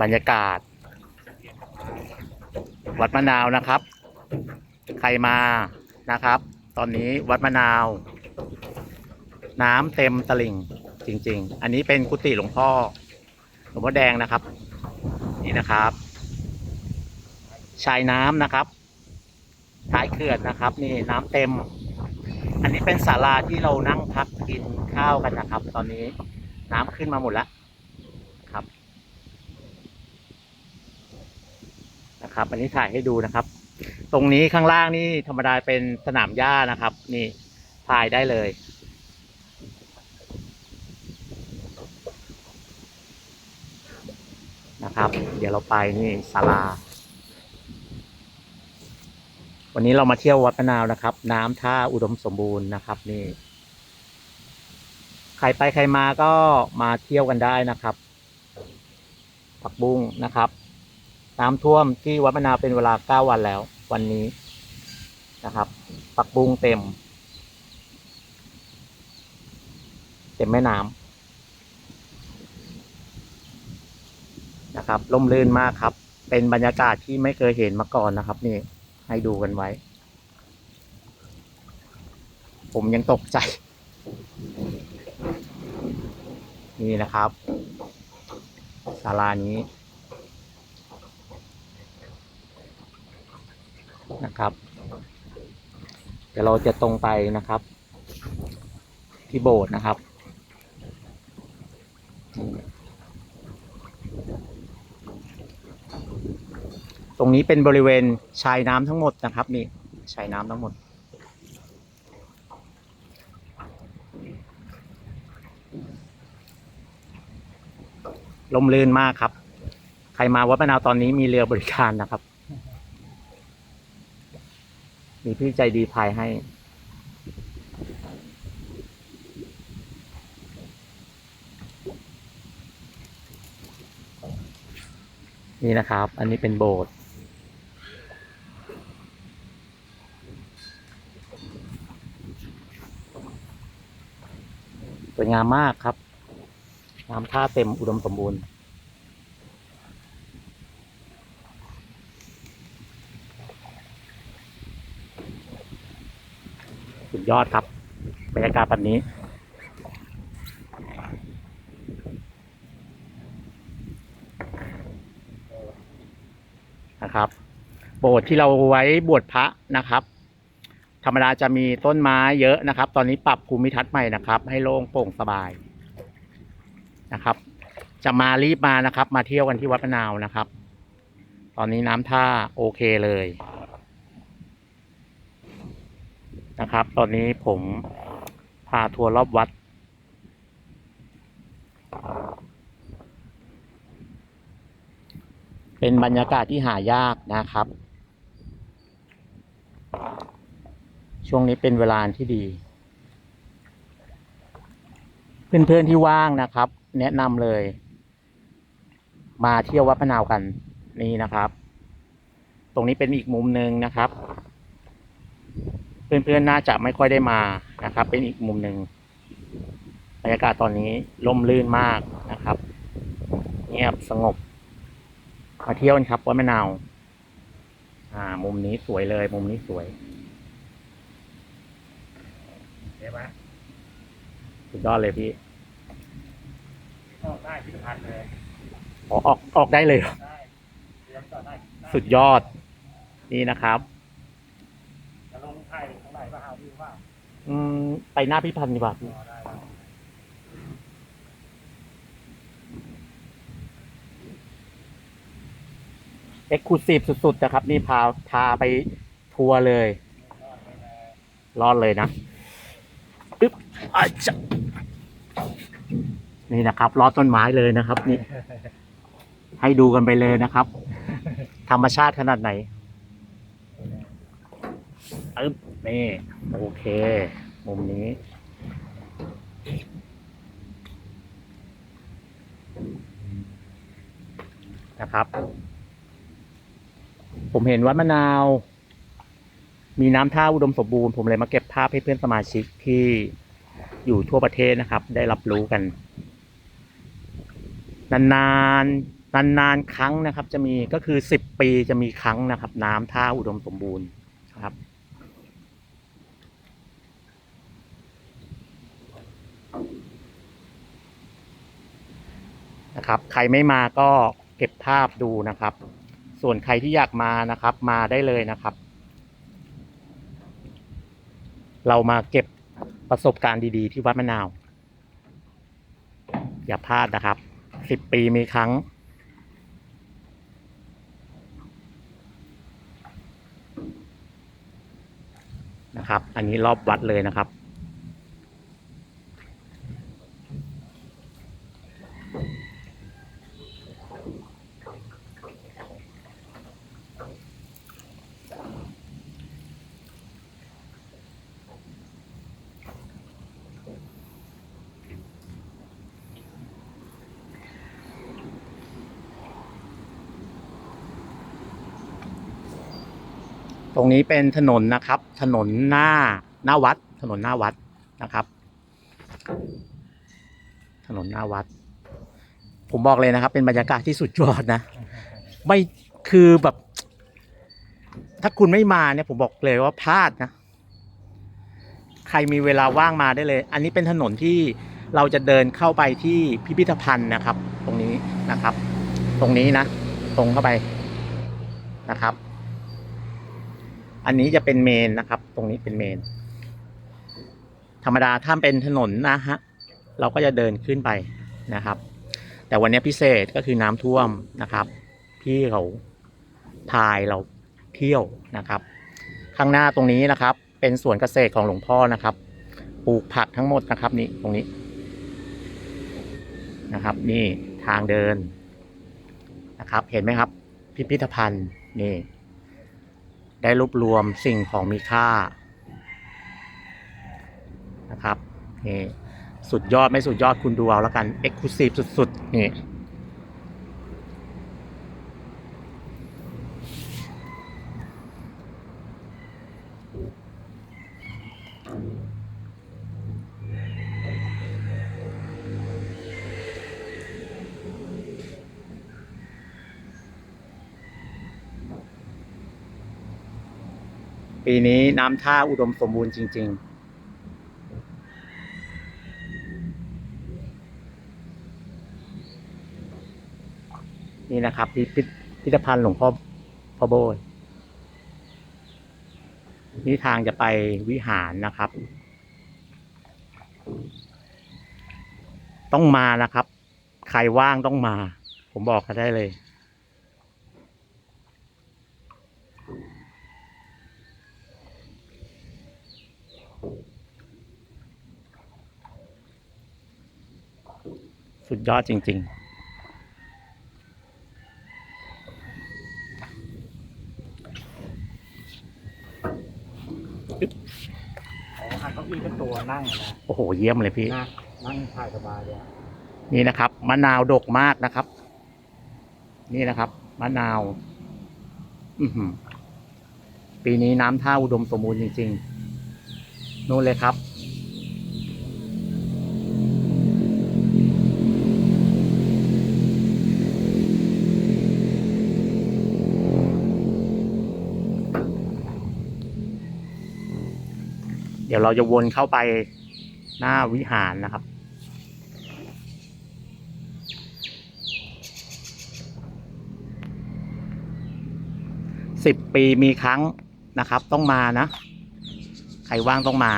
บรรยากาศ วัดมะนาวนะครับ ใครมานะครับ ตอนนี้วัดมะนาว น้ำเต็มตลิ่งจริง ๆ อันนี้เป็นกุฏิหลวงพ่อหลวงพ่อแดงนะครับ นี่นะครับ ชายน้ำนะครับ ท้ายเขื่อนนะครับ นี่น้ำเต็ม อันนี้เป็นศาลาที่เรานั่งพักกินข้าวกันนะครับ ตอนนี้น้ำขึ้นมาหมดแล้วครับ นะครับ อันนี้ถ่ายให้ดูนะครับ ตรงนี้ข้างล่างนี่ธรรมดาเป็นสนามหญ้านะครับ นี่ถ่ายได้เลยนะครับ เดี๋ยวเราไปนี่ศาลา วันนี้เรามาเที่ยววัดมะนาวนะครับ น้ำท่าอุดมสมบูรณ์นะครับ นี่ ใครไปใครมาก็มาเที่ยวกันได้นะครับ ผักบุ้งนะครับ น้ำท่วมที่วัดมะนาวเป็นเวลาเก้าวันแล้ว วันนี้นะครับผักบุงเต็ม เต็มแม่น้ำนะครับร่มรื่นมากครับ เป็นบรรยากาศที่ไม่เคยเห็นมาก่อนนะครับ นี่ให้ดูกันไว้ ผมยังตกใจ นี่นะครับศาลานี้ นะครับเดี๋ยวเราจะตรงไปนะครับ ที่โบสถ์นะครับ ตรงนี้เป็นบริเวณชายน้ำทั้งหมดนะครับนี่ชายน้ำทั้งหมดลมลื่นมากครับ ใครมาวัดมะนาวตอนนี้มีเรือบริการนะครับ มีพี่ใจดีพายให้ นี่นะครับ อันนี้เป็นโบสถ์สวยงามมากครับ น้ำท่าเต็มอุดมสมบูรณ์ ยอดครับ บรรยากาศแบบนี้ นะครับ โบสถ์ที่เราไว้บวชพระนะครับ ธรรมดาจะมีต้นไม้เยอะนะครับ ตอนนี้ปรับภูมิทัศน์ใหม่นะครับ ให้โล่งโปร่งสบายนะครับ จะมารีบมานะครับ มาเที่ยวกันที่วัดมะนาวนะครับ ตอนนี้น้ำท่าโอเคเลย นะครับ ตอนนี้ผมพาทัวร์รอบวัด เป็นบรรยากาศที่หายากนะครับ ช่วงนี้เป็นเวลาที่ดี เพื่อนๆที่ว่างนะครับ แนะนำเลย มาเที่ยววัดพะนาวกันนี่นะครับ ตรงนี้เป็นอีกมุมหนึ่งนะครับ เพื่อนๆน่าจะไม่ค่อยได้มานะครับ เป็นอีกมุมหนึ่งบรรยากาศตอนนี้ร่มรื่นมากนะครับ เงียบสงบมาเที่ยวกันครับวัดมะนาวอ่า มุมนี้สวยเลย มุมนี้สวยเดี๋ยวมาสุดยอดเลยพี่เข้าได้พิพิธภัณฑ์เลยอ๋อออกออกได้เลยเหรอได้เตรียมต่อได้สุดยอด นี่นะครับจะลงไทย ข้างในก็หาวิวว่าอืมไปหน้าพิพันธ์ดีกว่าพี่พอได้แล้วเอ็กซ์คลูซีฟสุดๆนะครับ นี่พาพาไปทัวร์เลย รอดเลยนะปึ๊บอาจะนี่นะครับรอดต้นไม้เลยนะครับ นี่ ให้ดูกันไปเลยนะครับ ธรรมชาติขนาดไหน ปึ๊บนี่ โอเค มุมนี้ นะครับ ผมเห็นวัดมะนาว มีน้ำท่าอุดมสมบูรณ์ ผมเลยมาเก็บภาพให้เพื่อนสมาชิกที่อยู่ทั่วประเทศนะครับ ได้รับรู้กัน นานๆ นานๆ ครั้งนะครับ จะมีก็คือสิบปีจะมีครั้งนะครับ น้ำท่าอุดมสมบูรณ์ครับ นะครับ ใครไม่มาก็เก็บภาพดูนะครับ ส่วนใครที่อยากมานะครับ มาได้เลยนะครับ เรามาเก็บประสบการณ์ดีๆ ที่วัดมะนาว อย่าพลาดนะครับสิบปีมีครั้ง นะครับ อันนี้รอบวัดเลยนะครับ ตรงนี้เป็นถนนนะครับ ถนนหน้าหน้าวัด ถนนหน้าวัดนะครับ ถนนหน้าวัด ผมบอกเลยนะครับ เป็นบรรยากาศที่สุดยอดนะ ไม่คือแบบ ถ้าคุณไม่มาเนี่ยผมบอกเลยว่าพลาดนะ ใครมีเวลาว่างมาได้เลย อันนี้เป็นถนนที่เราจะเดินเข้าไปที่พิพิธภัณฑ์นะครับ ตรงนี้นะครับ ตรงนี้นะ ตรงเข้าไปนะครับ อันนี้จะเป็นเมนนะครับ ตรงนี้เป็นเมน ธรรมดาถ้าเป็นถนนนะฮะเราก็จะเดินขึ้นไปนะครับ แต่วันนี้พิเศษก็คือน้ำท่วมนะครับ พี่เขาพายเราเที่ยวนะครับ ข้างหน้าตรงนี้นะครับ เป็นสวนเกษตรของหลวงพ่อนะครับ ปลูกผักทั้งหมดนะครับนี่ตรงนี้นะครับ นี่ทางเดินนะครับ เห็นไหมครับ พิพิธภัณฑ์นี่ ได้รวบรวมสิ่งของมีค่านะครับนี่สุดยอดไม่สุดยอดคุณดูเอาแล้วกันเอ็กซ์คลูซีฟสุดๆนี่ ปีนี้น้ำท่าอุดมสมบูรณ์จริง ๆนี่นะครับพิพิพิพิธภัณฑ์หลวงพ่อพ่อโบยนี่ทางจะไปวิหารนะครับ ต้องมานะครับ ใครว่างต้องมา ผมบอกเขาได้เลย สุดยอดจริงๆอ๋อหันเก้าอี้เป็นตัวนั่งนะโอ้โห เยี่ยมเลยพี่นั่งนั่งถ่ายสบายเลยอะนี่นะครับ มะนาวดกมากนะครับ นี่นะครับ มะนาว อือหือปีนี้น้ำท่าอุดมสมบูรณ์จริงๆนู่นเลยครับ ดี๋ยวเราจะวนเข้าไปหน้าวิหารนะครับ สิบปีมีครั้งนะครับ ต้องมานะ ใครว่างต้องมา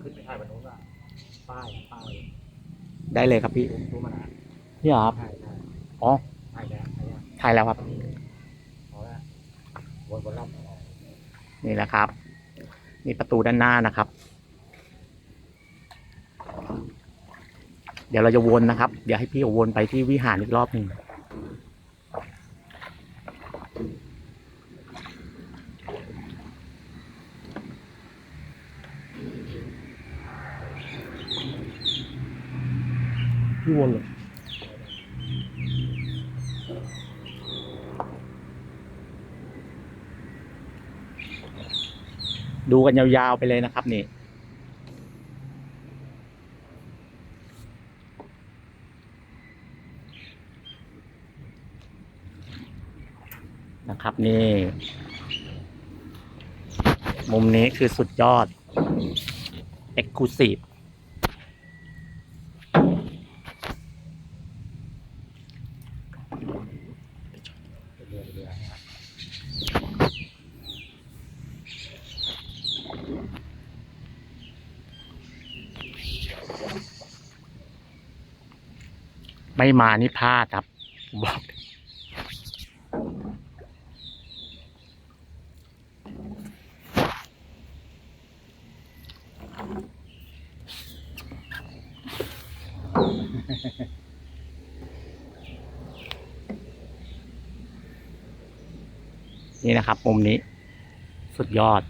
ขึ้นไปถ่ายบนนู้นอะป้ายป้ายได้เลยครับพี่ดูดูมานะพี่เหรอครับถ่ายถ่ายอ๋อ ถ่ายแล้วถ่ายแล้วถ่ายแล้วครับ พอแล้ววนวนรอบ นี่แหละครับ นี่ประตูด้านหน้านะครับ เดี๋ยวเราจะวนนะครับ เดี๋ยวให้พี่วนไปที่วิหารอีกรอบหนึ่งพี่วนเลย ดูกันยาวๆไปเลยนะครับนี่นะครับนี่ มุมนี้คือสุดยอด e x c l u s i v e ไม่มานี่พลาดครับบอกนี่นะครับมุมนี้ สุดยอด